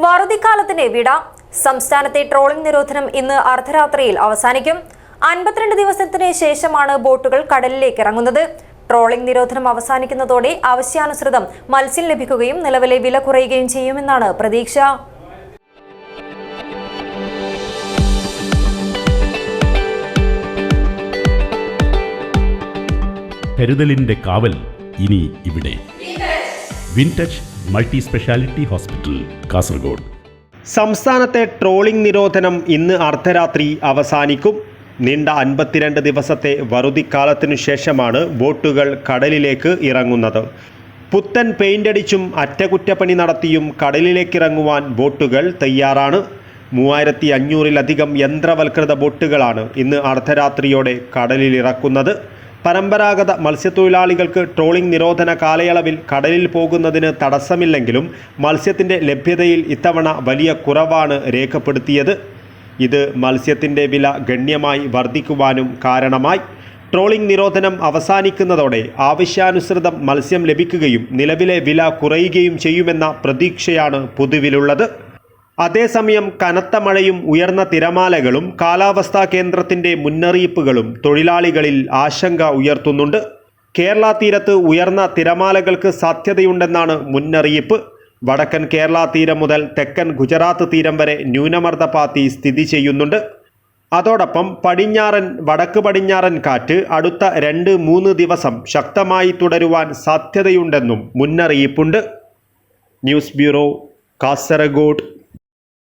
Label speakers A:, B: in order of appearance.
A: വറുതിക്കാലത്തിന്റെ വിട. സംസ്ഥാനത്തെ ട്രോളിംഗ് നിരോധനം ഇന്ന് അർദ്ധരാത്രിയിൽ അവസാനിക്കും. അൻപത്തിരണ്ട് ദിവസത്തിന് ശേഷമാണ് ബോട്ടുകൾ കടലിലേക്ക് ഇറങ്ങുന്നത്. ട്രോളിംഗ് നിരോധനം അവസാനിക്കുന്നതോടെ ആവശ്യാനുസൃതം മത്സ്യം ലഭിക്കുകയും നിലവിലെ വില കുറയുകയും ചെയ്യുമെന്നാണ് പ്രതീക്ഷ.
B: കരുതലിന്റെ കാവൽ ഇനി ഇവിടെ. Wintouch multi speciality hospital Kasaragod.
C: സംസ്ഥാനത്തെ ട്രോളിംഗ് നിരോധനം ഇന്ന് അർദ്ധരാത്രി അവസാനിക്കും. നീണ്ട അൻപത്തിരണ്ട് ദിവസത്തെ വറുതിക്കാലത്തിനു ശേഷമാണ് ബോട്ടുകൾ കടലിലേക്ക് ഇറങ്ങുന്നത്. പുത്തൻ പെയിന്റടിച്ചും അറ്റകുറ്റപ്പണി നടത്തിയും കടലിലേക്കിറങ്ങുവാൻ ബോട്ടുകൾ തയ്യാറാണ്. മൂവായിരത്തി അഞ്ഞൂറിലധികം യന്ത്രവൽകൃത ബോട്ടുകളാണ് ഇന്ന് അർദ്ധരാത്രിയോടെ കടലിലിറക്കുന്നത്. പരമ്പരാഗത മത്സ്യത്തൊഴിലാളികൾക്ക് ട്രോളിംഗ് നിരോധന കാലയളവിൽ കടലിൽ പോകുന്നതിന് തടസ്സമില്ലെങ്കിലും മത്സ്യത്തിന്റെ ലഭ്യതയിൽ ഇത്തവണ വലിയ കുറവാണ് രേഖപ്പെടുത്തിയത്. ഇത് മത്സ്യത്തിന്റെ വില ഗണ്യമായി വർദ്ധിക്കുവാനും കാരണമായി. ട്രോളിംഗ് നിരോധനം അവസാനിക്കുന്നതോടെ ആവശ്യാനുസൃതം മത്സ്യം ലഭിക്കുകയും നിലവിലെ വില കുറയുകയും ചെയ്യുമെന്ന പ്രതീക്ഷയാണ് പൊതുവിലുള്ളത്. അതേസമയം കനത്ത മഴയും ഉയർന്ന തിരമാലകളും കാലാവസ്ഥാ കേന്ദ്രത്തിന്റെ മുന്നറിയിപ്പുകളും തൊഴിലാളികളിൽ ആശങ്ക ഉയർത്തുന്നുണ്ട്. കേരള തീരത്ത് ഉയർന്ന തിരമാലകൾക്ക് സാധ്യതയുണ്ടെന്നാണ് മുന്നറിയിപ്പ്. വടക്കൻ കേരള തീരം മുതൽ തെക്കൻ ഗുജറാത്ത് തീരം വരെ ന്യൂനമർദ്ദപാത്തി സ്ഥിതി ചെയ്യുന്നുണ്ട്. അതോടൊപ്പം പടിഞ്ഞാറൻ വടക്ക് പടിഞ്ഞാറൻ കാറ്റ് അടുത്ത രണ്ട് മൂന്ന് ദിവസം ശക്തമായി തുടരുവാൻ സാധ്യതയുണ്ടെന്നും മുന്നറിയിപ്പുണ്ട്. News bureau Kasaragod.